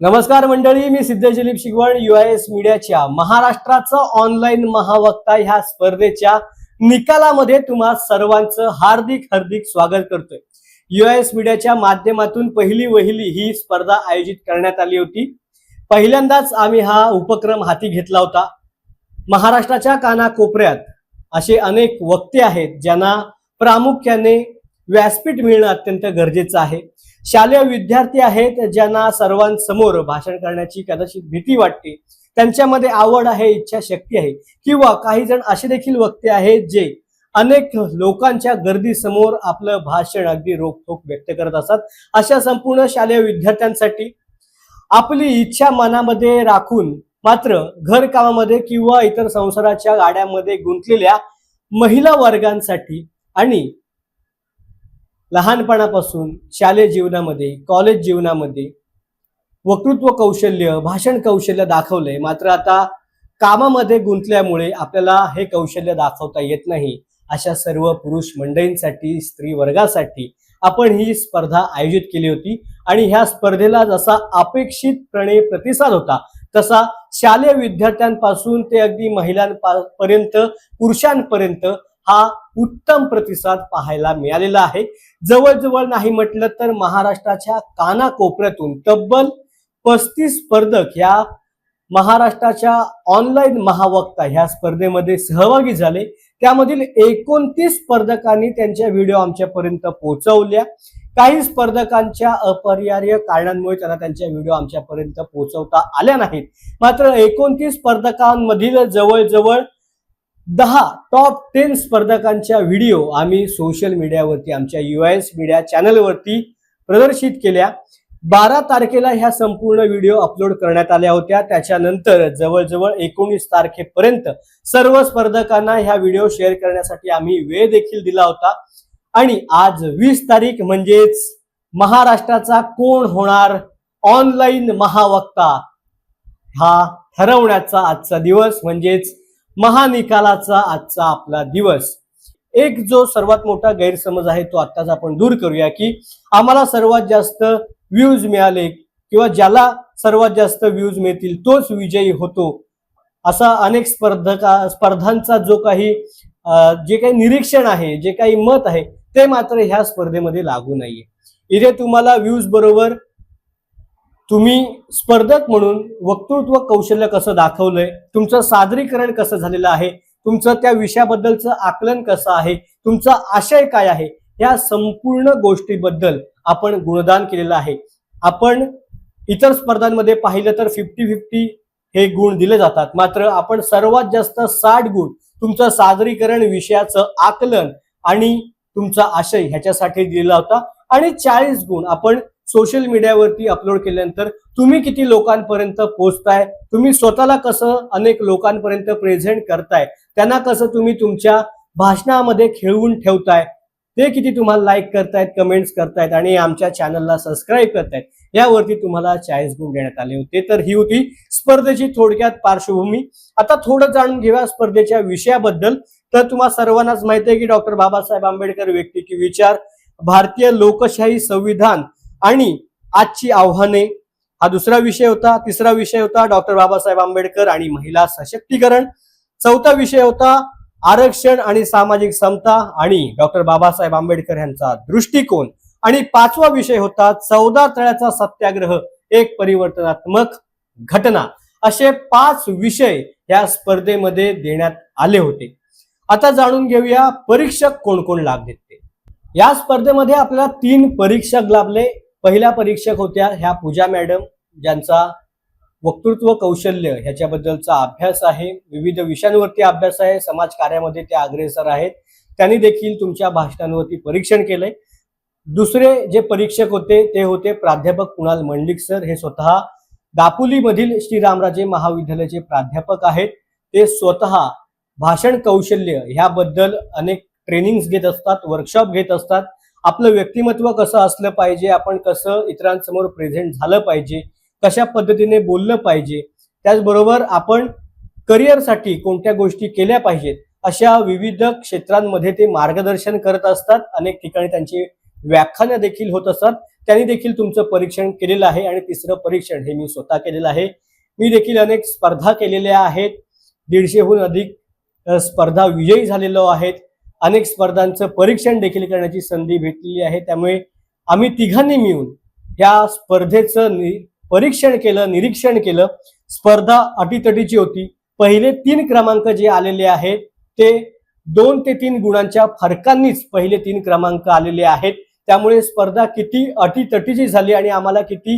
नमस्कार मंडळी मी सिद्धजिलीप दिलीप शिगवण युआयएस मीडियाच्या महाराष्ट्राचं ऑनलाईन महावक्ता ह्या स्पर्धेच्या निकालामध्ये तुम्हा सर्वांचं हार्दिक हार्दिक स्वागत करतोय. युआयएस मीडियाच्या माध्यमातून पहिली वहिली ही स्पर्धा आयोजित करण्यात आली होती. पहिल्यांदाच आम्ही हा उपक्रम हाती घेतला होता. महाराष्ट्राच्या कानाकोपऱ्यात असे अनेक वक्ते आहेत ज्यांना प्रामुख्याने व्यासपीठ मिळणं अत्यंत गरजेचं आहे. शालेय विद्यार्थी आहेत ज्यांना सर्वांसमोर भाषण करण्याची कदाचित भीती वाटते. त्यांच्यामध्ये आवड आहे इच्छाशक्ती आहे किंवा काही जण असे देखील वक्ते आहेत जे अनेक लोकांच्या गर्दीसमोर आपलं भाषण अगदी रोखोक व्यक्त करत असतात. अशा संपूर्ण शालेय विद्यार्थ्यांसाठी आपली इच्छा मनामध्ये राखून मात्र घरकामामध्ये किंवा इतर संसाराच्या गाड्यांमध्ये गुंतलेल्या महिला वर्गांसाठी आणि लहानपणापासून शालेय जीवनामध्ये कॉलेज जीवनामध्ये वक्तृत्व कौशल्य भाषण कौशल्य दाखवलंय मात्र आता कामामध्ये गुंतल्यामुळे आपल्याला हे कौशल्य दाखवता येत नाही. अशा सर्व पुरुष मंडळींसाठी स्त्री वर्गासाठी आपण ही स्पर्धा आयोजित केली होती आणि ह्या स्पर्धेला जसा अपेक्षितपणे प्रतिसाद होता तसा शालेय विद्यार्थ्यांपासून ते अगदी महिलांपर्यंत पुरुषांपर्यंत हा उत्तम प्रतिसाद पाहायला मिळालेला आहे. जवळजवळ नाही म्हटलं तर महाराष्ट्राच्या कानाकोपऱ्यातून तब्बल पस्तीस स्पर्धक ह्या महाराष्ट्राच्या ऑनलाईन महावक्ता ह्या स्पर्धेमध्ये सहभागी झाले. त्यामधील एकोणतीस स्पर्धकांनी त्यांच्या व्हिडिओ आमच्यापर्यंत पोहोचवल्या. काही स्पर्धकांच्या अपरिहार्य कारणांमुळे त्यांना त्यांच्या व्हिडिओ आमच्यापर्यंत पोहोचवता आल्या नाहीत. मात्र एकोणतीस स्पर्धकांमधील जवळजवळ दहा टॉप टेन स्पर्धकांच्या व्हिडिओ आम्ही सोशल मीडियावरती आमच्या युएस मीडिया चॅनलवरती प्रदर्शित केल्या. बारा तारखेला ह्या संपूर्ण व्हिडिओ अपलोड करण्यात आल्या होत्या. त्याच्यानंतर जवळजवळ एकोणीस तारखेपर्यंत सर्व स्पर्धकांना ह्या व्हिडिओ शेअर करण्यासाठी आम्ही वेळ देखील दिला होता. आणि आज वीस तारीख म्हणजेच महाराष्ट्राचा कोण होणार ऑनलाईन महावक्ता हा ठरवण्याचा आजचा दिवस म्हणजेच महानिकालाचा आजचा आपला दिवस. एक जो सर्वात मोठा गैरसमज आहे तो आत्ताच आपण दूर करूया की आम्हाला सर्वात जास्त व्ह्यूज मिळाले किंवा ज्याला सर्वात जास्त व्ह्यूज मिळतील तोच विजयी होतो. असा अनेक स्पर्धका स्पर्धांचा जो काही जे काही निरीक्षण आहे जे काही मत आहे ते मात्र ह्या स्पर्धेमध्ये लागू नाहीये. इथे तुम्हाला व्ह्यूज बरोबर तुम्ही स्पर्धक म्हणून वक्तृत्व कौशल्य कसं दाखवलंय तुमचं सादरीकरण कसं झालेलं आहे तुमचं त्या विषयाबद्दलचं आकलन कसं आहे तुमचा आशय काय आहे या संपूर्ण गोष्टीबद्दल आपण गुणदान केलेलं आहे. आपण इतर स्पर्धांमध्ये पाहिलं तर फिफ्टी फिफ्टी हे गुण दिले जातात. मात्र आपण सर्वात जास्त साठ गुण तुमचं सादरीकरण विषयाचं आकलन आणि तुमचा आशय ह्याच्यासाठी दिलेला होता. आणि चाळीस गुण आपण सोशल मीडियावरती अपलोड केल्यानंतर तुम्ही किती लोकांपर्यंत पोहोचताय? तुम्ही स्वतःला कसं अनेक लोकांपर्यंत प्रेझेंट करताय? त्यांना कसं तुम्ही तुमच्या भाषणामध्ये खेळवून ठेवताय? ते किती तुम्हाला लाईक करतायत कमेंट्स करतायत आणि आमच्या चॅनलला सबस्क्राईब करतायत? यावरती तुम्हाला चाळीस गुण देण्यात आले होते. तर ही होती स्पर्धेची थोडक्यात पार्श्वभूमी. आता थोडं जाणून घेऊया स्पर्धेच्या विषयाबद्दल. तर तुम्हाला सर्वांनाच माहिती आहे की डॉक्टर बाबासाहेब आंबेडकर व्यक्ती की विचार भारतीय लोकशाही संविधान आणि आजची आव्हाने हा दुसरा विषय होता तिसरा विषय होता डॉक्टर बाबासाहेब आंबेडकर आणि महिला सशक्तीकरण. चौथा विषय होता आरक्षण आणि सामाजिक समता आणि डॉक्टर बाबासाहेब आंबेडकर यांचा दृष्टिकोन. आणि पाचवा विषय होता चौदा तळ्याचा सत्याग्रह एक परिवर्तनात्मक घटना. असे पाच विषय या स्पर्धेमध्ये देण्यात आले होते. आता जाणून घेऊया परीक्षक कोण कोण लाभ देते या स्पर्धेमध्ये आपल्याला तीन परीक्षक लाभले. पहिल्या परीक्षक होत्या ह्या पूजा मॅडम ज्यांचा वक्तृत्व कौशल्य ह्याच्याबद्दलचा अभ्यास आहे. विविध विषयांवरती अभ्यास आहे. समाज कार्यामध्ये ते अग्रेसर आहेत. त्यांनी देखील तुमच्या भाषणांवरती परीक्षण केलंय. दुसरे जे परीक्षक होते ते होते प्राध्यापक कुणाल मंडिक सर. हे स्वतः दापोलीमधील श्रीरामराजे महाविद्यालयाचे प्राध्यापक आहेत. ते स्वतः भाषण कौशल्य ह्याबद्दल अनेक ट्रेनिंग्स घेत असतात वर्कशॉप घेत असतात. आपलं व्यक्तिमत्व कसं असलं पाहिजे आपण कसं इतरांसमोर प्रेझेंट झालं पाहिजे कशा पद्धतीने बोललं पाहिजे त्याचबरोबर आपण करिअरसाठी कोणत्या गोष्टी केल्या पाहिजेत अशा विविध क्षेत्रांमध्ये ते मार्गदर्शन करत असतात. अनेक ठिकाणी त्यांची व्याख्यानं देखील होत असतात. त्यांनी देखील तुमचं परीक्षण केलेलं आहे आणि तिसरं परीक्षण हे मी स्वतः केलेलं आहे. मी देखील अनेक स्पर्धा केलेल्या आहेत. दीडशेहून अधिक स्पर्धा विजयी झालेलो आहेत. अनेक स्पर्धांचं परीक्षण देखील करण्याची संधी भेटलेली आहे. त्यामुळे आम्ही तिघांनी मिळून या स्पर्धेचं नि परीक्षण केलं निरीक्षण केलं. स्पर्धा अटीतटीची होती. पहिले तीन क्रमांक जे आलेले आहेत ते दोन ते तीन गुणांच्या फरकांनीच पहिले तीन क्रमांक आलेले आहेत. त्यामुळे स्पर्धा किती अटीतटीची झाली आणि आम्हाला किती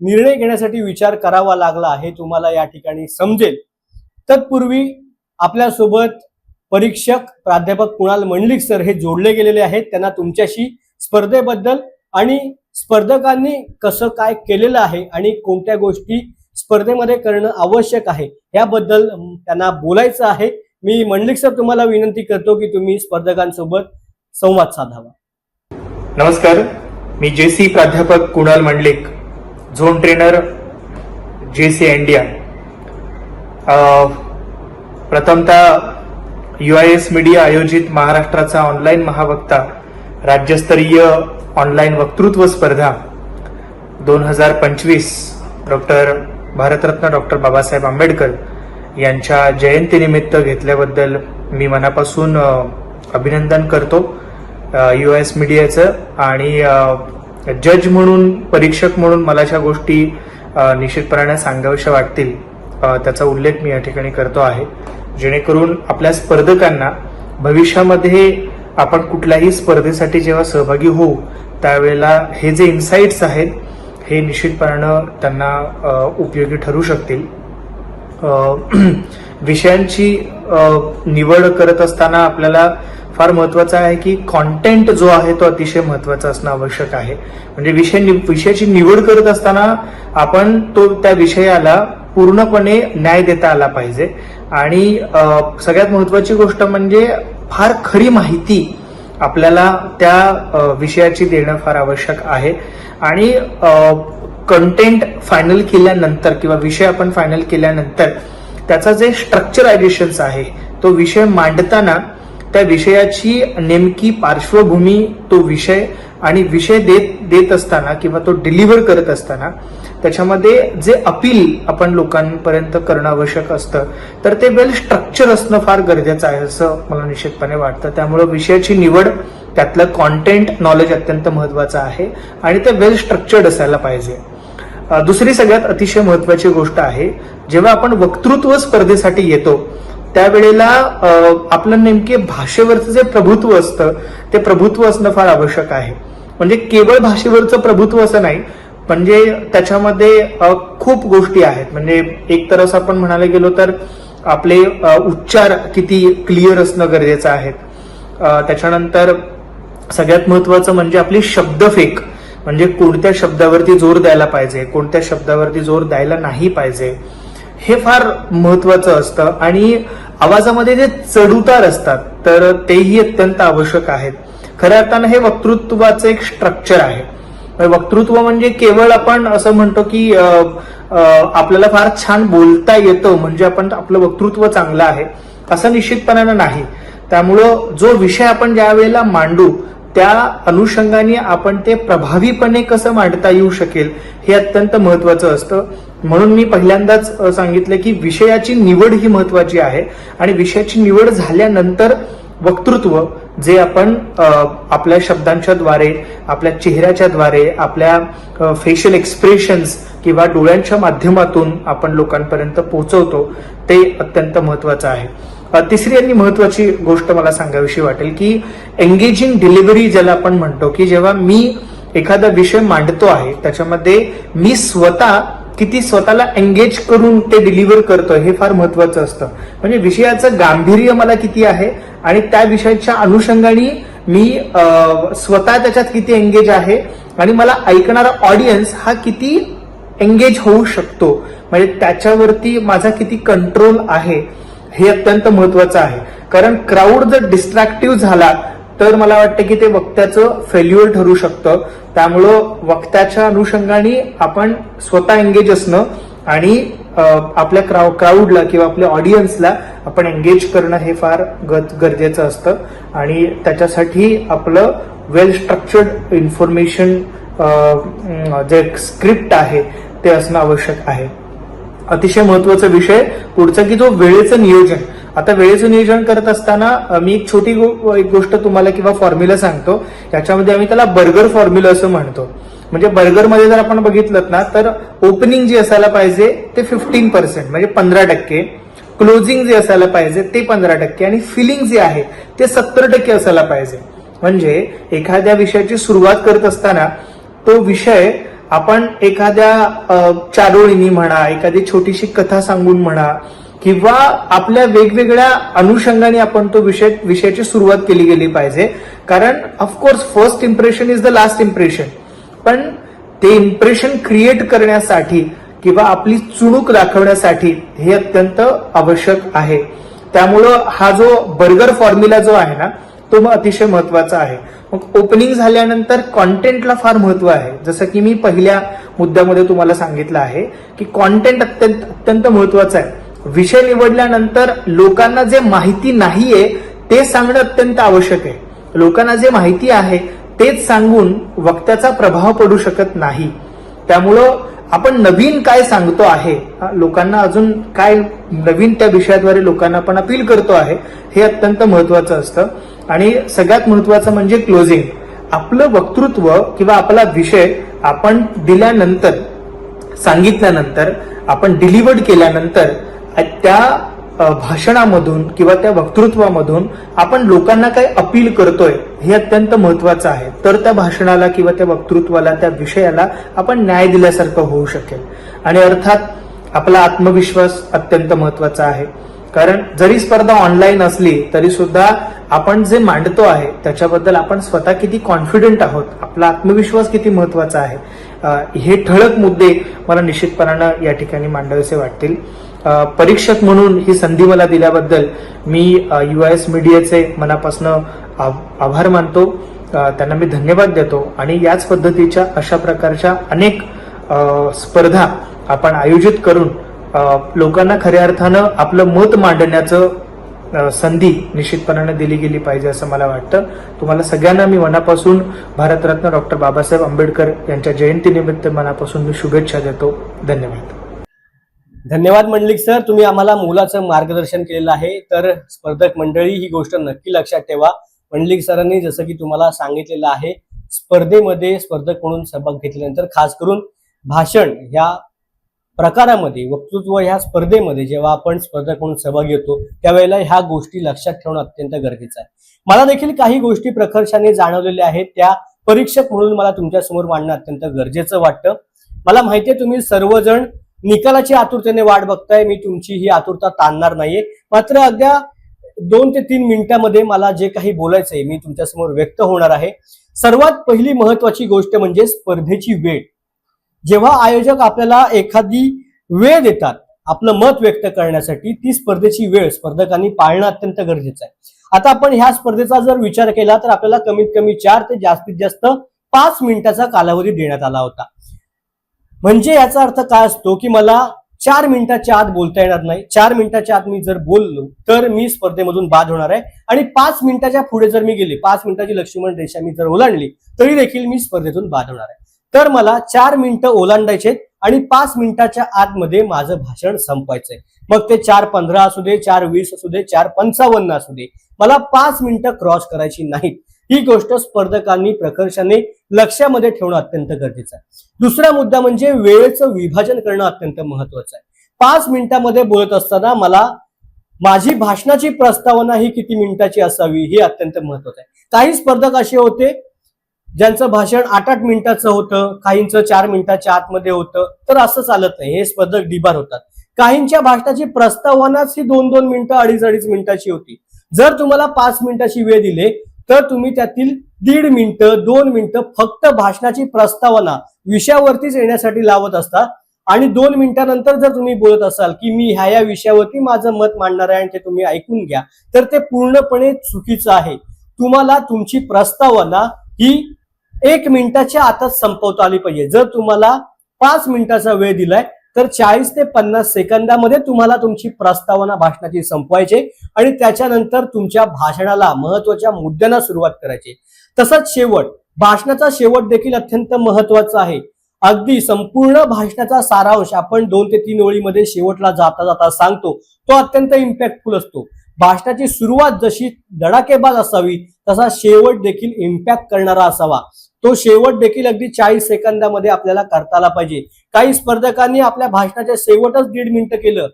निर्णय घेण्यासाठी विचार करावा लागला हे तुम्हाला या ठिकाणी समजेल. तत्पूर्वी आपल्यासोबत परीक्षक प्राध्यापक कुणाल मंडलिक सर हे जोडले गेलेले आहेत. त्यांना तुमच्याशी स्पर्धेबद्दल आणि स्पर्धकांनी कसं काय केलेलं आहे आणि कोणत्या गोष्टी स्पर्धेमध्ये करणं आवश्यक आहे याबद्दल त्यांना बोलायचं आहे. मी मंडलिक सर तुम्हाला विनंती करतो की तुम्ही स्पर्धकांसोबत संवाद साधावा. नमस्कार मी जे सी प्राध्यापक Kunal Mandlik zone trainer J C India प्रथमतः यू आय एस मीडिया आयोजित महाराष्ट्राचा ऑनलाईन महावक्ता राज्यस्तरीय ऑनलाईन वक्तृत्व स्पर्धा दोन हजार पंचवीस. डॉक्टर भारतरत्न डॉक्टर बाबासाहेब आंबेडकर यांच्या जयंतीनिमित्त घेतल्याबद्दल मी मनापासून अभिनंदन करतो यू एस मीडियाचं आणि जज म्हणून परीक्षक म्हणून मला ज्या गोष्टी निश्चितपणाने सांगाव्याशा वाटतील त्याचा उल्लेख मी या ठिकाणी करतो आहे. जेणेकरून आपल्या स्पर्धकांना भविष्यामध्ये आपण कुठल्याही स्पर्धेसाठी जेव्हा सहभागी होऊ त्यावेळेला हे जे इन्साइट्स आहेत हे निश्चितपणानं त्यांना उपयोगी ठरू शकतील. विषयांची निवड करत असताना आपल्याला फार महत्वाचं आहे की कॉन्टेंट जो आहे तो अतिशय महत्त्वाचा असणं आवश्यक आहे. म्हणजे विषय विषयाची निवड करत असताना आपण तो त्या विषयाला पूर्णपणे न्याय देता आला पाहिजे. आणि सगळ्यात महत्वाची गोष्ट म्हणजे फार खरी माहिती आपल्याला त्या विषयाची देणं फार आवश्यक आहे. आणि कंटेंट फायनल केल्यानंतर किंवा विषय आपण फायनल केल्यानंतर त्याचा जे स्ट्रक्चरायझेशन आहे तो विषय मांडताना त्या विषयाची नेमकी पार्श्वभूमी तो विषय आणि विषय देत देत असताना किंवा तो डिलिव्हर करत असताना त्याच्यामध्ये जे अपील आपण लोकांपर्यंत करणं आवश्यक असतं तर ते वेल स्ट्रक्चर असणं फार गरजेचं आहे असं मला निश्चितपणे वाटतं. त्यामुळे विषयाची निवड त्यातलं कॉन्टेंट नॉलेज अत्यंत महत्वाचं आहे आणि ते वेल स्ट्रक्चर्ड असायला पाहिजे. दुसरी सगळ्यात अतिशय महत्वाची गोष्ट आहे जेव्हा आपण वक्तृत्व स्पर्धेसाठी येतो त्यावेळेला आपलं नेमके भाषेवरचं जे प्रभुत्व असतं ते प्रभुत्व असणं फार आवश्यक आहे. म्हणजे केवळ भाषेवरचं प्रभुत्व असं नाही म्हणजे त्याच्यामध्ये खूप गोष्टी आहेत. म्हणजे एक तर असं आपण म्हणायला गेलो तर आपले उच्चार किती क्लिअर असणं गरजेचं आहे. त्याच्यानंतर सगळ्यात महत्वाचं म्हणजे आपली शब्दफेक म्हणजे कोणत्या शब्दावरती जोर द्यायला पाहिजे कोणत्या शब्दावरती जोर द्यायला नाही पाहिजे हे फार महत्वाचं असतं. आणि आवाजामध्ये जे चढउतार असतात तर तेही अत्यंत आवश्यक आहेत. खऱ्या अर्थानं हे वक्तृत्वाचं एक स्ट्रक्चर आहे. वक्तृत्व म्हणजे केवळ आपण असं म्हणतो की आपल्याला फार छान बोलता येतं म्हणजे आपण आपलं वक्तृत्व चांगलं आहे असं निश्चितपणानं नाही. त्यामुळं जो विषय आपण ज्या वेळेला मांडू त्या अनुषंगाने आपण ते प्रभावीपणे कसं मांडता येऊ शकेल हे अत्यंत महत्वाचं असतं. म्हणून मी पहिल्यांदाच सांगितलं की विषयाची निवड ही महत्वाची आहे. आणि विषयाची निवड झाल्यानंतर वक्तृत्व जे आपण आपल्या शब्दांच्या द्वारे आपल्या चेहऱ्याच्या द्वारे आपल्या फेशियल एक्सप्रेशन्स किंवा डोळ्यांच्या माध्यमातून आपण लोकांपर्यंत पोहोचवतो ते अत्यंत महत्वाचं आहे. तिसरी आणि महत्वाची गोष्ट मला सांगावीशी वाटेल की एंगेजिंग डिलिव्हरी ज्याला आपण म्हणतो की जेव्हा मी एखादा विषय मांडतो आहे त्याच्यामध्ये मी स्वतः किती स्वतःला एंगेज करून ते डिलिव्हर करतं हे फार महत्वाचं असतं. म्हणजे विषयाचं गांभीर्य मला किती आहे आणि त्या विषयाच्या अनुषंगाने मी स्वतः त्याच्यात किती एंगेज आहे आणि मला ऐकणारा ऑडियन्स हा किती एंगेज होऊ शकतो. म्हणजे त्याच्यावरती माझा किती कंट्रोल आहे हे अत्यंत महत्वाचं आहे. कारण क्राऊड जर डिस्ट्रॅक्टिव्ह झाला तर मला वाटतं की ते वक्त्याचं फेल्युअर ठरू शकतं. त्यामुळं वक्त्याच्या अनुषंगाने आपण स्वतः एंगेज असणं आणि आपल्या क्राऊ क्राऊडला किंवा आपल्या ऑडियन्सला आपण एंगेज करणं हे फार गरजेचं असतं. आणि त्याच्यासाठी आपलं वेल स्ट्रक्चर्ड इन्फॉर्मेशन जे स्क्रिप्ट आहे ते असणं आवश्यक आहे. अतिशय महत्त्वाचा विषय पुढचा की जो वेळेचं नियोजन. आता वेळेचं नियोजन करत असताना मी एक छोटी गो- एक गोष्ट तुम्हाला किंवा फॉर्म्युला सांगतो. याच्यामध्ये आम्ही त्याला बर्गर फॉर्म्युला असं म्हणतो. म्हणजे बर्गरमध्ये जर आपण बघितलं ना तर ओपनिंग जी असायला पाहिजे ते फिफ्टीन पर्सेंट म्हणजे पंधरा टक्के. क्लोजिंग जे असायला पाहिजे ते पंधरा टक्के. आणि फिलिंग जे आहे ते सत्तर टक्के असायला पाहिजे. म्हणजे एखाद्या विषयाची सुरुवात करत असताना तो विषय आपण एखाद्या चारोळीनी म्हणा एखादी छोटीशी कथा सांगून म्हणा किंवा आपल्या वेगवेगळ्या अनुषंगाने आपण तो विषय विषयाची सुरुवात केली गेली पाहिजे. कारण of course first impression is the last impression पण ते इम्प्रेशन क्रिएट करण्यासाठी किंवा आपली चुणूक दाखवण्यासाठी हे अत्यंत आवश्यक आहे. त्यामुळं हा जो बर्गर फॉर्म्युला जो आहे ना तो मग अतिशय महत्त्वाचा आहे. मग ओपनिंग झाल्यानंतर कॉन्टेंटला फार महत्त्व आहे. जसं की मी पहिल्या मुद्द्यामध्ये तुम्हाला सांगितलं आहे की कॉन्टेंट अत्यंत अत्यंत महत्वाचं आहे. विषय निवडल्यानंतर लोकांना जे माहिती नाहीये ते सांगणं अत्यंत आवश्यक आहे. लोकांना जे माहिती आहे तेच सांगून वक्त्याचा प्रभाव पडू शकत नाही. त्यामुळं आपण नवीन काय सांगतो आहे लोकांना अजून काय नवीन त्या विषयाद्वारे लोकांना आपण अपील करतो आहे हे अत्यंत महत्वाचं असतं. आणि सगळ्यात महत्वाचं म्हणजे क्लोजिंग. आपलं वक्तृत्व किंवा आपला विषय आपण दिल्यानंतर सांगितल्यानंतर आपण डिलिव्हर्ड केल्यानंतर त्या भाषणामधून किंवा त्या वक्तृत्वामधून आपण लोकांना काय अपील करतोय हे अत्यंत महत्वाचं आहे. तर त्या भाषणाला किंवा त्या वक्तृत्वाला त्या विषयाला आपण न्याय दिल्यासारखं होऊ शकेल. आणि अर्थात आपला आत्मविश्वास अत्यंत महत्त्वाचा आहे. कारण जरी स्पर्धा ऑनलाईन असली तरी सुद्धा आपण जे मांडतो आहे त्याच्याबद्दल आपण स्वतः किती कॉन्फिडंट आहोत आपला आत्मविश्वास किती महत्त्वाचा आहे हे ठळक मुद्दे मला निश्चितपणानं या ठिकाणी मांडावेसे वाटतील. परीक्षक म्हणून ही संधी मला दिल्याबद्दल मी यू आय एस मीडियाचे मनापासून आभार मानतो. त्यांना मी धन्यवाद देतो. आणि याच पद्धतीच्या अशा प्रकारच्या अनेक स्पर्धा आपण आयोजित करून लोकांना खऱ्या अर्थानं आपलं मत मांडण्याचं संधी निश्चितपणाने दिली गेली पाहिजे असं मला वाटतं. तुम्हाला सगळ्यांना मी मनापासून भारतरत्न डॉक्टर बाबासाहेब आंबेडकर यांच्या जयंतीनिमित्त मनापासून मी शुभेच्छा देतो. धन्यवाद. धन्यवाद मंडलिक सर. तुम्ही आम्हाला मुलाचं मार्गदर्शन केलेलं आहे. तर स्पर्धक मंडळी ही गोष्ट नक्की लक्षात ठेवा. मंडलिक सरांनी जसं की तुम्हाला सांगितलेलं आहे स्पर्धेमध्ये स्पर्धक म्हणून सहभाग घेतल्यानंतर खास करून भाषण ह्या प्रकारामध्ये वक्तृत्व ह्या स्पर्धेमध्ये जेव्हा आपण स्पर्धक म्हणून सहभाग घेतो त्यावेळेला ह्या गोष्टी लक्षात ठेवणं अत्यंत गरजेचं आहे. मला देखील काही गोष्टी प्रकर्षाने जाणवलेल्या आहेत त्या परीक्षक म्हणून मला तुमच्यासमोर मांडणं अत्यंत गरजेचं वाटतं. मला माहिती आहे तुम्ही सर्वजण निकालाची आतुरतेने वाट बघताय मी तुमची ही आतुरता ताणणार नाहीये. मात्र अद्या दोन ते तीन मिनिटांमध्ये मला जे काही बोलायचंय मी तुमच्यासमोर व्यक्त होणार आहे. सर्वात पहिली महत्वाची गोष्ट म्हणजे स्पर्धेची वेळ. जेव्हा आयोजक आपल्याला एखादी वेळ देतात आपलं मत व्यक्त करण्यासाठी ती स्पर्धेची वेळ स्पर्धकांनी पाळणं अत्यंत गरजेचं आहे. आता आपण ह्या स्पर्धेचा जर विचार केला तर आपल्याला कमीत कमी चार ते जास्तीत जास्त पाच मिनिटाचा कालावधी देण्यात आला होता. म्हणजे याचा अर्थ काय असतो की मला चार मिनिटाच्या आत बोलता येणार नाही. चार मिनिटाच्या आत मी जर बोललो तर मी स्पर्धेमधून बाद होणार आहे. आणि पाच मिनिटाच्या पुढे जर मी गेले पाच मिनिटाची लक्ष्मण रेषा मी जर ओलांडली तरी देखील मी स्पर्धेतून बाद होणार आहे. तर मला चार मिनिटं ओलांडायचे आणि पाच मिनिटाच्या आतमध्ये माझं भाषण संपवायचंय. मग ते चार पंधरा असू दे चार वीस असू दे चार पंचावन्न असू दे. मला पाच मिनिटं क्रॉस करायची नाहीत. ही गोष्ट स्पर्धकांनी प्रकर्षाने लक्षामध्ये ठेवणं अत्यंत गरजेचं आहे. दुसरा मुद्दा म्हणजे वेळेचं विभाजन करणं अत्यंत महत्वाचं आहे. पाच मिनिटामध्ये बोलत असताना मला माझी भाषणाची प्रस्तावना ही किती मिनिटाची असावी हे अत्यंत महत्वाचं आहे. काही स्पर्धक असे होते ज्यांचं भाषण आठ आठ मिनिटाचं होतं काहींचं चार मिनिटाच्या आतमध्ये होतं तर असं चालत नाही. हे स्पर्धक डिबार होतात. काहींच्या भाषणाची प्रस्तावनाच ही दोन दोन मिनिटं अडीच अडीच मिनिटाची होती. जर तुम्हाला पाच मिनिटाची वेळ दिले तर तुम्ही त्यातील दीड मिनिटं दोन मिनिटं फक्त भाषणाची प्रस्तावना विषयावरतीच येण्यासाठी लावत असता आणि दोन मिनिटानंतर जर तुम्ही बोलत असाल की मी ह्या या विषयावरती माझं मत मांडणार आहे आणि ते तुम्ही ऐकून घ्या तर ते पूर्णपणे चुकीचं आहे. तुम्हाला तुमची प्रस्तावना ही एक मिनिटाच्या आतच संपवता आली पाहिजे. जर तुम्हाला पाच मिनिटाचा वेळ दिलाय तर चाळीस ते पन्नास सेकंदामध्ये तुम्हाला तुमची प्रस्तावना भाषणाची संपवायची आणि त्याच्यानंतर तुमच्या भाषणाला महत्त्वाच्या मुद्द्यांना सुरुवात करायची. तसंच शेवट भाषणाचा शेवट देखील अत्यंत महत्त्वाचा आहे. अगदी संपूर्ण भाषणाचा सारांश आपण दोन ते तीन ओळीमध्ये शेवटला जाता जाता सांगतो तो अत्यंत इम्पॅक्टफुल असतो. भाषणाची सुरुवात जशी धडाकेबाज असावी तसा शेवट देखील इम्पॅक्ट करणारा असावा. तो शेवट देखील अगदी चाळीस सेकंदामध्ये आपल्याला करता आला पाहिजे. काही स्पर्धकांनी आपल्या भाषणाच्या शेवटच दीड मिनिटं केलं.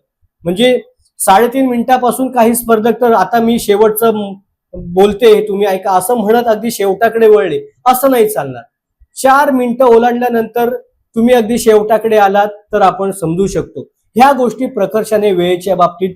म्हणजे साडेतीन मिनिटापासून काही स्पर्धक तर आता मी शेवटचं बोलते तुम्ही ऐका. असं म्हणत अगदी शेवटाकडे वळले. असं नाही चालणार. चार मिनिटं ओलांडल्यानंतर तुम्ही अगदी शेवटाकडे आलात तर आपण समजू शकतो. ह्या गोष्टी प्रकर्षाने वेळेच्या बाबतीत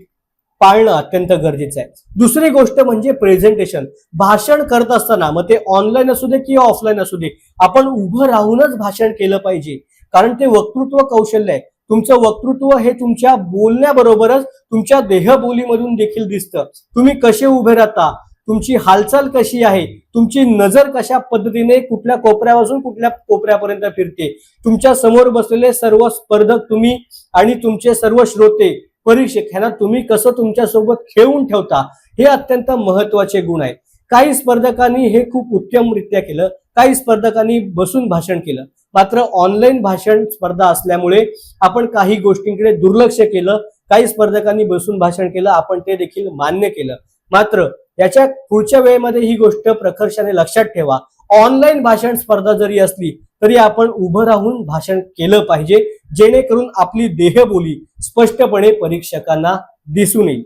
पाळणं अत्यंत गरजेचं आहे. दुसरी गोष्ट म्हणजे प्रेझेंटेशन भाषण करत असताना मग ते ऑनलाईन असू दे किंवा ऑफलाईन असू दे आपण उभं राहूनच भाषण केलं पाहिजे. कारण ते वक्तृत्व कौशल्य आहे. तुमचं वक्तृत्व हे तुमच्या बोलण्याबरोबरच तुमच्या देहबोलीमधून देखील दिसतं. तुम्ही कसे उभे राहता? तुमची हालचाल कशी आहे? तुमची नजर कशा पद्धतीने कुठल्या कोपऱ्यापासून कुठल्या कोपऱ्यापर्यंत फिरते? तुमच्यासमोर बसलेले सर्व स्पर्धक तुम्ही आणि तुमचे सर्व श्रोते परीक्षक ह्यांना तुम्ही कसं तुमच्यासोबत खेळून ठेवता हे अत्यंत महत्त्वाचे गुण आहेत. काही स्पर्धकांनी हे खूप उत्तमरित्या केलं काही स्पर्धकांनी बसून भाषण केलं. मात्र ऑनलाईन भाषण स्पर्धा असल्यामुळे आपण काही गोष्टींकडे दुर्लक्ष केलं काही स्पर्धकांनी बसून भाषण केलं आपण ते देखील मान्य केलं. मात्र याच्या पुढच्या वेळेमध्ये ही गोष्ट प्रकर्षाने लक्षात ठेवा. ऑनलाईन भाषण स्पर्धा जरी असली तरी आपण उभं राहून भाषण केलं पाहिजे जेणेकरून आपली देहबोली स्पष्टपणे परीक्षकांना दिसून येईल.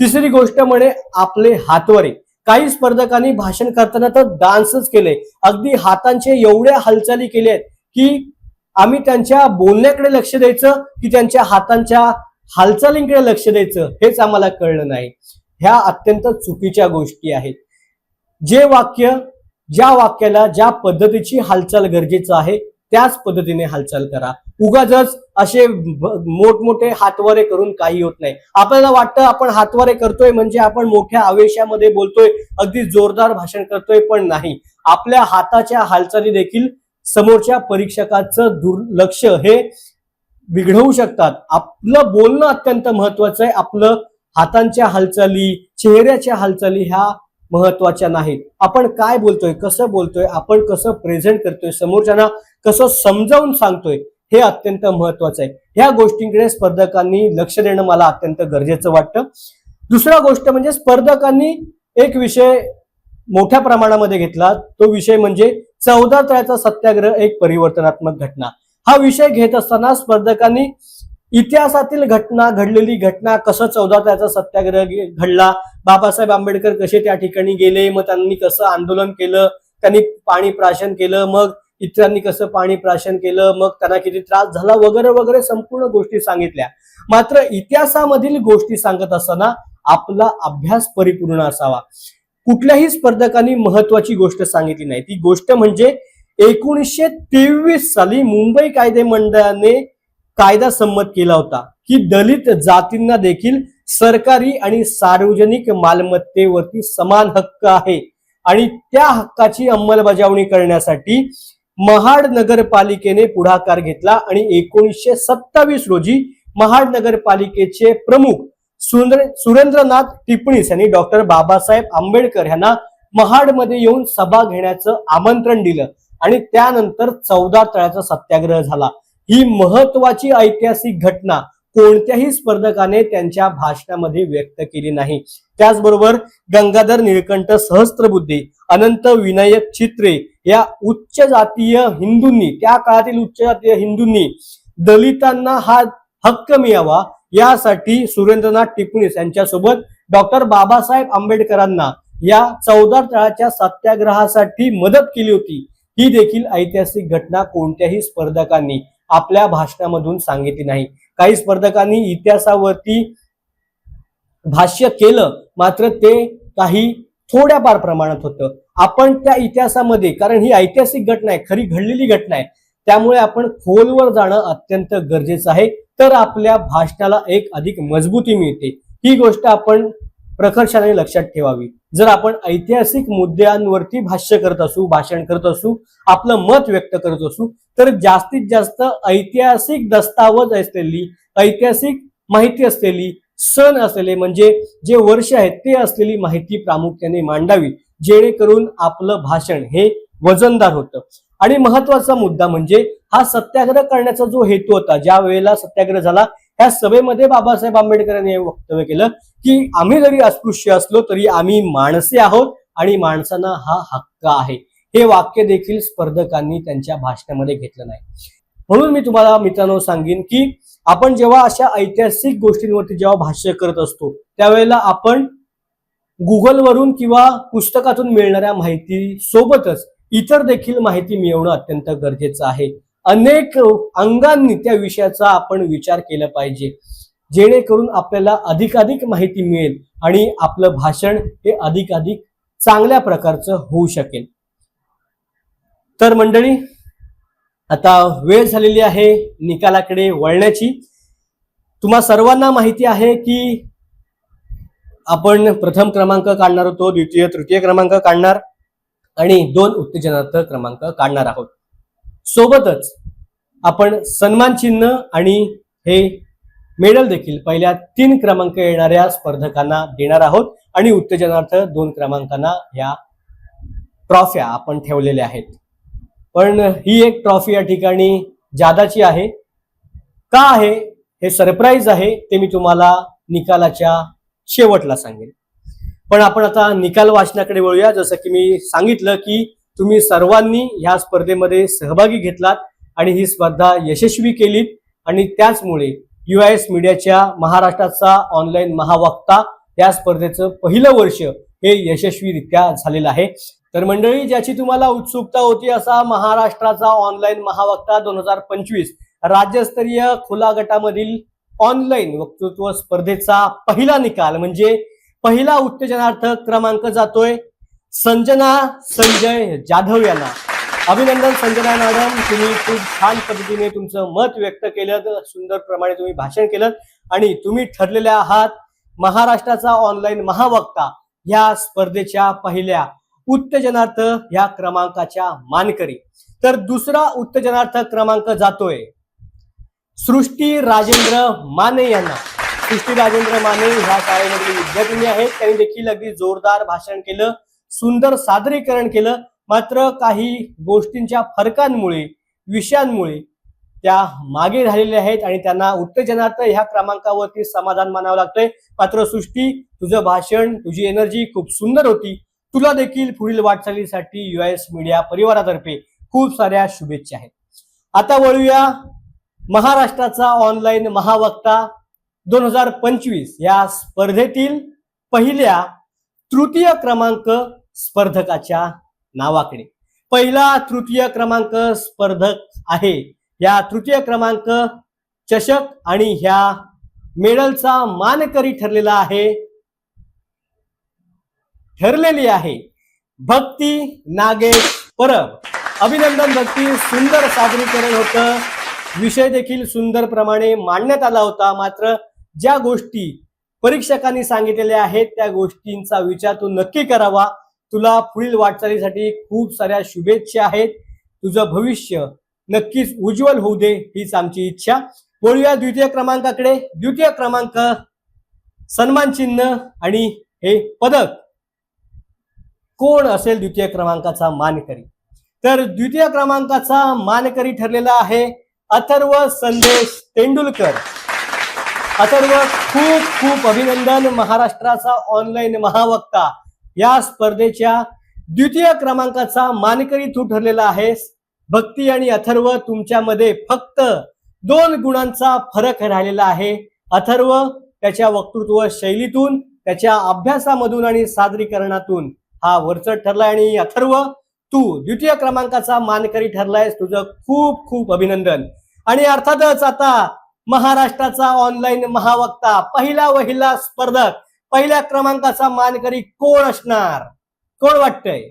तिसरी गोष्ट म्हणजे आपले हातवारे. काही स्पर्धकांनी भाषण करताना तर डान्सच केले. अगदी हातांचे एवढ्या हालचाली केल्या आहेत की आम्ही त्यांच्या बोलण्याकडे लक्ष द्यायचं की त्यांच्या हातांच्या हालचालींकडे लक्ष द्यायचं हेच आम्हाला कळलं नाही. ह्या अत्यंत चुकीच्या गोष्टी आहेत. जे वाक्य ज्या वाक्याला ज्या पद्धतीची हालचाल गरजेचं आहे त्याच पद्धतीने हालचाल करा. उगाच असे मोठमोठे हातवारे करून काही होत नाही. आपल्याला वाटतं आपण हातवारे करतोय म्हणजे आपण मोठ्या आवेशामध्ये बोलतोय अगदी जोरदार भाषण करतोय पण नाही. आपल्या हाताच्या हालचाली देखील समोरच्या परीक्षकाचं दुर्लक्ष हे बिघडवू शकतात. आपलं बोलणं अत्यंत महत्वाचं आहे. आपलं हातांच्या हालचाली चेहऱ्याच्या हालचाली ह्या महत्त्वाच्या नाहीत. आपण काय बोलतोय कसं बोलतोय आपण कसं प्रेझेंट करतोय समोरच्यांना कसं समजावून सांगतोय हे अत्यंत महत्वाचं आहे. ह्या गोष्टींकडे स्पर्धकांनी लक्ष देणं मला अत्यंत गरजेचं वाटतं. दुसरा गोष्ट म्हणजे स्पर्धकांनी एक विषय मोठ्या प्रमाणामध्ये घेतला. तो विषय म्हणजे चौदा तळ्याचा सत्याग्रह एक परिवर्तनात्मक घटना. हा विषय घेत असताना स्पर्धकांनी इतिहासातील घटना घडलेली घटना कसं चौदा त्याचा सत्याग्रह घडला बाबासाहेब आंबेडकर कसे त्या ठिकाणी गेले मग त्यांनी कसं आंदोलन केलं त्यांनी पाणी प्राशन केलं मग इतरांनी कसं पाणी प्राशन केलं मग त्यांना किती त्रास झाला वगैरे वगैरे संपूर्ण गोष्टी सांगितल्या. मात्र इतिहासामधील गोष्टी सांगत असताना आपला अभ्यास परिपूर्ण असावा. कुठल्याही स्पर्धकांनी महत्वाची गोष्ट सांगितली नाही. ती गोष्ट म्हणजे एकोणीसशे तेवीस साली मुंबई कायदे मंडळाने कायदा संमत केला होता की दलित जातींना देखील सरकारी आणि सार्वजनिक मालमत्तेवरती समान हक्क आहे. आणि त्या हक्काची अंमलबजावणी करण्यासाठी महाड नगरपालिकेने पुढाकार घेतला आणि एकोणीसशे सत्तावीस रोजी महाड नगरपालिकेचे प्रमुख सुरेंद्र सुरेंद्रनाथ टिपणीस यांनी डॉक्टर बाबासाहेब आंबेडकर यांना महाडमध्ये येऊन सभा घेण्याचं आमंत्रण दिलं. आणि त्यानंतर चौदा तळ्याचा सत्याग्रह झाला. ही महत्वाची ऐतिहासिक घटना कोणत्याही स्पर्धकाने त्यांच्या भाषणामध्ये व्यक्त केली नाही. त्याचबरोबर गंगाधर निळकंठ सहस्त्रबुद्धी अनंत विनायक चित्रे या उच्च जातीय हिंदूंनी त्या काळातील उच्च जातीय हिंदूंनी दलितांना हा हक्क मिळावा यासाठी सुरेंद्रनाथ टिपणीस यांच्यासोबत डॉक्टर बाबासाहेब आंबेडकरांना या चौदा तळाच्या सत्याग्रहासाठी मदत केली होती. ही देखील ऐतिहासिक घटना कोणत्याही स्पर्धकांनी आपल्या भाषणामधून सांगितली नाही. काही स्पर्धकांनी इतिहासावरती भाष्य केलं मात्र ते काही थोड्याफार प्रमाणात होतं. आपण त्या इतिहासामध्ये कारण ही ऐतिहासिक घटना आहे खरी घडलेली घटना आहे त्यामुळे आपण खोलवर जाणं अत्यंत गरजेचं आहे. तर आपल्या भाषणाला एक अधिक मजबूती मिळते. ही गोष्ट आपण प्रकर्षाने लक्षात ठेवावी. जर आपण ऐतिहासिक मुद्द्यांवरती भाष्य करत असू भाषण करत असू आपलं मत व्यक्त करत असू तर जास्तीत जास्त ऐतिहासिक दस्तावज असलेली ऐतिहासिक माहिती असलेली सण असलेले म्हणजे जे वर्ष आहेत ते असलेली माहिती प्रामुख्याने मांडावी. जेणेकरून आपलं भाषण हे वजनदार होतं. आणि महत्त्वाचा मुद्दा म्हणजे हा सत्याग्रह करण्याचा जो हेतू होता ज्या वेळेला सत्याग्रह झाला त्या सभेमध्ये बाबासाहेब आंबेडकरांनी हे वक्तव्य केलं. की आम्ही जरी अस्पृश्य असलो तरी आम्ही माणसे आहोत आणि माणसांना हा हक्क आहे. हे वाक्य देखील स्पर्धकांनी त्यांच्या भाषणामध्ये घेतलं नाही. म्हणून मी तुम्हाला मित्रांनो सांगेन की आपण जेव्हा अशा ऐतिहासिक गोष्टींवरती जेव्हा भाष्य करत असतो त्यावेळेला आपण गुगलवरून किंवा पुस्तकातून मिळणाऱ्या माहिती सोबतच इतर देखील माहिती मिळवणं अत्यंत गरजेचं आहे. अनेक अंगांनी त्या विषयाचा आपण विचार केला पाहिजे. जेणेकरून आपल्याला अधिकाधिक माहिती मिळेल आणि आपलं भाषण हे अधिकाधिक चांगल्या प्रकारचं होऊ शकेल. तर मंडळी आता वेळ झालेली आहे निकालाकडे वळण्याची. तुम्हा सर्वांना माहिती आहे की आपण प्रथम क्रमांक काढणार होतो द्वितीय तृतीय क्रमांक काढणार आणि दोन उत्तेजनार्थ क्रमांक काढणार आहोत. सोबतच आपण सन्मान चिन्ह आणि हे मेडल देखील पहिल्या तीन क्रमांक येणाऱ्या स्पर्धकांना देणार आहोत. आणि उत्तेजनार्थ दोन क्रमांकांना ह्या ट्रॉफ्या आपण ठेवलेल्या आहेत. पण ही एक ट्रॉफी या ठिकाणी जादाची आहे. का आहे? हे सरप्राईज आहे ते मी तुम्हाला निकालाच्या शेवटला सांगेन. पण आपण आता निकाल वाचनाकडे वळूया. जसं की मी सांगितलं की तुम्ही सर्वांनी ह्या स्पर्धेमध्ये सहभागी घेतलात आणि ही स्पर्धा यशस्वी केलीत. आणि त्याचमुळे युआयएस मीडियाच्या महाराष्ट्राचा ऑनलाईन महावक्ता. या स्पर्धेचं पहिलं वर्ष हे यशस्वीरित्या झालेलं आहे. तर मंडळी ज्याची तुम्हाला उत्सुकता होती असा महाराष्ट्राचा ऑनलाईन महावक्ता दोन हजार पंचवीस राज्यस्तरीय खुला गटामधील ऑनलाईन वक्तृत्व स्पर्धेचा पहिला निकाल म्हणजे पहिला उत्तेजनार्थ क्रमांक जातोय संजना संजय जाधव यांना. अभिनंदन संजना मॅडम. तुम्ही खूप छान पद्धतीने तुमचं मत व्यक्त केलं सुंदर प्रमाणे तुम्ही भाषण केलं आणि तुम्ही ठरलेले आहात महाराष्ट्राचा ऑनलाईन महावक्ता या स्पर्धेच्या पहिल्या उत्तेजनार्थ या क्रमांकाच्या मानकरी. तर दुसरा उत्तेजनार्थ क्रमांक जातोय सृष्टी राजेंद्र माने यांना. सृष्टी राजेंद्र माने ह्या शाळेमधील विद्यार्थिनी आहेत. त्यांनी देखील अगदी जोरदार भाषण केलं सुंदर सादरीकरण केलं मात्र काही गोष्टींच्या फरकांमुळे विषयांमुळे त्या मागे राहिलेल्या आहेत आणि त्यांना उत्तेजनार्थ ह्या क्रमांकावरती समाधान मानावं लागतंय. मात्र सृष्टी तुझं भाषण तुझी एनर्जी खूप सुंदर होती. तुला देखील पुढील वाटचालीसाठी युएस मीडिया परिवारातर्फे खूप साऱ्या शुभेच्छा आहेत. आता वळूया महाराष्ट्राचा ऑनलाईन महावक्ता दोन हजार पंचवीस या स्पर्धेतील पहिल्या तृतीय क्रमांक स्पर्धकाच्या नावाकडे. पहिला तृतीय क्रमांक स्पर्धक आहे. या तृतीय क्रमांक चषक आणि ह्या मेडलचा मानकरी ठरलेला आहे. ठरलेली आहे. भक्ती नागेश परब. अभिनंदन भक्ती सुंदर सादरीकरण होतं. विषय देखील सुंदर प्रमाणे मांडण्यात आला होता. मात्र ज्या गोष्टी परीक्षकांनी सांगितलेल्या आहेत त्या गोष्टींचा विचार तू नक्की करावा. तुला पुढील वाटचालीसाठी खूप साऱ्या शुभेच्छा आहेत. तुझं भविष्य नक्कीच उज्ज्वल होऊ दे हीच आमची इच्छा. बोलूया द्वितीय क्रमांकाकडे. द्वितीय क्रमांक सन्मान चिन्ह आणि हे पदक. कोण असेल द्वितीय क्रमांकाचा मानकरी? तर द्वितीय क्रमांकाचा मानकरी ठरलेला आहे अथर्व संदेश तेंडुलकर. अथर्व खूप खूप अभिनंदन महाराष्ट्राचा ऑनलाईन महावक्ता. या स्पर्धेच्या द्वितीय क्रमांकाचा मानकरी तू ठरलेला आहेस. भक्ती आणि अथर्व तुमच्यामध्ये फक्त दोन गुणांचा फरक राहिलेला आहे. अथर्व त्याच्या वक्तृत्व शैलीतून त्याच्या अभ्यासामधून आणि सादरीकरणातून. हा वरचढ ठरलाय आणि अथर्व तू द्वितीय क्रमांकाचा मानकरी ठरलायस. तुझं खूप खूप अभिनंदन. आणि अर्थातच आता महाराष्ट्राचा ऑनलाईन महावक्ता पहिला वहिला स्पर्धक पहिल्या क्रमांकाचा मानकरी कोण असणार? कोण वाटतंय?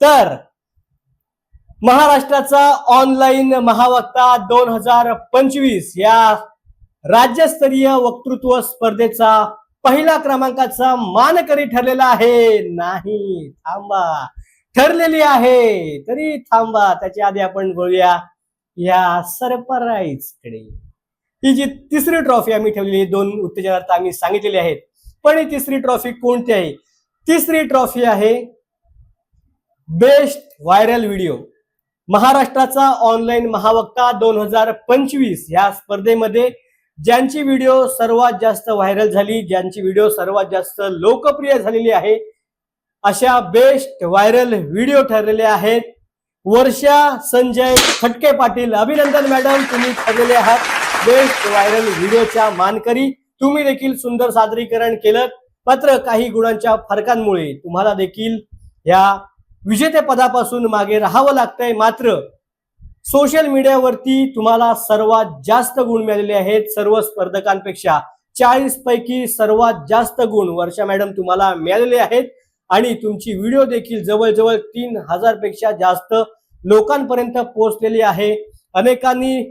तर महाराष्ट्राचा ऑनलाईन महावक्ता दोन हजार पंचवीस या राज्यस्तरीय वक्तृत्व स्पर्धेचा पहिला क्रमांकाचा मानकरी ठरलेला आहे. नाही थांबा. ठरलेली आहे. तरी थांबा. त्याच्या आधी आपण बोलूया या सरप्राईजकडे ही जी तिसरी ट्रॉफी आम्ही ठेवलेली दोन उत्तेजनार्थ आम्ही सांगितलेली आहेत पण ही तिसरी ट्रॉफी कोणती आहे? तिसरी ट्रॉफी आहे बेस्ट व्हायरल व्हिडिओ. महाराष्ट्राचा ऑनलाईन महावक्ता दोन हजार पंचवीस या स्पर्धेमध्ये ज्यांची व्हिडिओ सर्वात जास्त व्हायरल झाली ज्यांची व्हिडिओ सर्वात जास्त लोकप्रिय झालेली आहे अशा बेस्ट व्हायरल व्हिडिओ ठरलेले आहेत. वर्षा संजय खटके पाटील अभिनंदन मॅडम तुम्ही ठरलेले आहात. बेस्ट व्हायरल व्हिडिओच्या मानकरी. तुम्ही देखील सुंदर सादरीकरण केलं. मात्र काही गुणांच्या फरकांमुळे तुम्हाला देखील या विजेते पदापासून मागे राहावं लागतंय. मात्र सोशल मीडियावरती तुम्हाला सर्वात जास्त गुण मिळालेले आहेत. सर्व स्पर्धकांपेक्षा चाळीस पैकी सर्वात जास्त गुण वर्षा मॅडम तुम्हाला मिळालेले आहेत. आणि तुमची व्हिडिओ देखील जवळजवळ तीन हजारपेक्षा जास्त लोकांपर्यंत पोहोचलेली आहे. अनेकांनी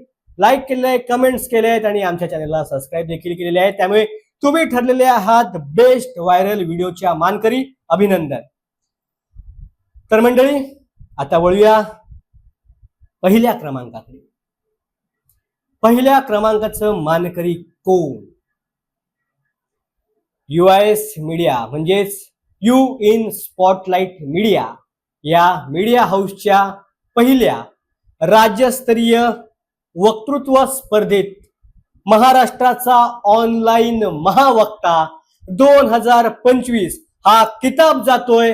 लाईक केले आहे कमेंट्स केले आहेत आणि आमच्या चॅनलला सबस्क्राईब देखील केलेले आहे त्यामुळे तुम्ही ठरलेले आहात बेस्ट व्हायरल व्हिडिओच्या मानकरी अभिनंदन. तर मंडळी आता वळूया पहिल्या क्रमांकाकडे. पहिल्या क्रमांकाचं मानकरी कोण? आय एस मीडिया म्हणजेच यू इन स्पॉटलाइट मीडिया या मीडिया हाऊसच्या पहिल्या राज्यस्तरीय वक्तृत्व स्पर्धेत महाराष्ट्राचा ऑनलाईन महावक्ता दोन हजार पंचवीस हा किताब जातोय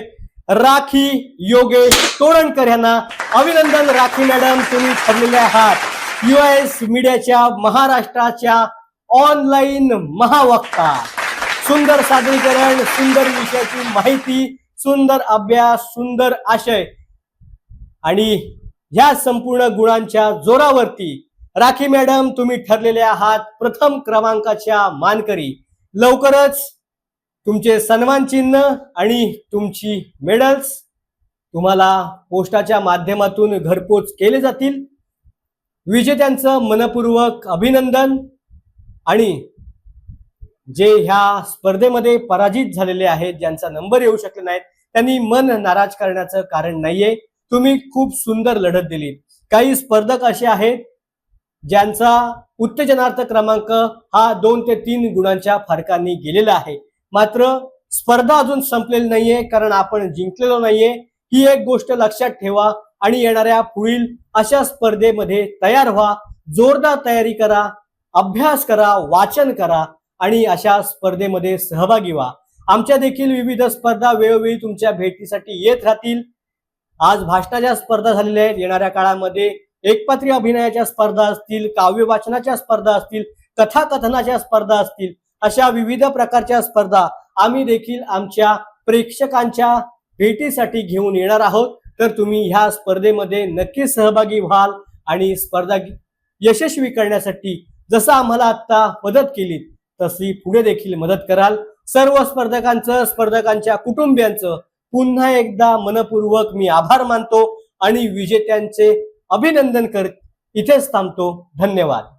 राखी योगेश तोरणकर यांना. अभिनंदन राखी मॅडम तुम्ही ठरलेले आहात. यू एस मीडियाच्या महाराष्ट्राच्या ऑनलाईन महावक्ता. सुंदर सादरीकरण सुंदर विषयाची माहिती सुंदर अभ्यास सुंदर आशय. आणि ह्या संपूर्ण गुणांच्या जोरावरती राखी मॅडम तुम्ही ठरलेले आहात. प्रथम क्रमांकाच्या मानकरी. लवकरच तुमचे सन्मान चिन्ह आणि तुमची मेडल्स तुम्हाला पोस्टाच्या माध्यमातून घरपोच केले जातील. विजेत्यांचं मनपूर्वक अभिनंदन आणि जे ह्या स्पर्धेमध्ये पराजित झालेले आहेत ज्यांचा नंबर येऊ शकले नाहीत त्यांनी मन नाराज करण्याचं कारण नाहीये. तुम्ही खूप सुंदर लढत दिली काही स्पर्धक असे आहेत ज्यांचा उत्तेजनार्थ क्रमांक हा दोन ते तीन गुणांच्या फरकांनी गेलेला आहे. मात्र स्पर्धा अजून संपलेली नाहीये कारण आपण जिंकलेलो नाहीये. ही एक गोष्ट लक्षात ठेवा आणि येणाऱ्या पुढील अशा स्पर्धेमध्ये तयार व्हा. जोरदार तयारी करा अभ्यास करा वाचन करा आणि अशा स्पर्धेमध्ये सहभागी व्हा. आमच्या देखील विविध स्पर्धा वेळोवेळी तुमच्या भेटीसाठी येत राहतील. आज भाषणाच्या स्पर्धा झालेल्या आहेत. येणाऱ्या काळामध्ये एकपात्री अभिनयाच्या स्पर्धा असतील काव्य वाचनाच्या स्पर्धा असतील कथाकथनाच्या स्पर्धा असतील अशा विविध प्रकारच्या स्पर्धा आम्ही देखील आमच्या प्रेक्षकांच्या भेटीसाठी घेऊन येणार आहोत. तर तुम्ही ह्या स्पर्धेमध्ये नक्की सहभागी व्हाल आणि स्पर्धा यशस्वी करण्यासाठी जसं आम्हाला आत्ता मदत केली तशी पुढे देखील मदत कराल. सर्व स्पर्धकांचं स्पर्धकांच्या कुटुंबियांचं पुन्हा एकदा मनपूर्वक मी आभार मानतो आणि विजेत्यांचे अभिनंदन करत इथेच थांबतो. धन्यवाद.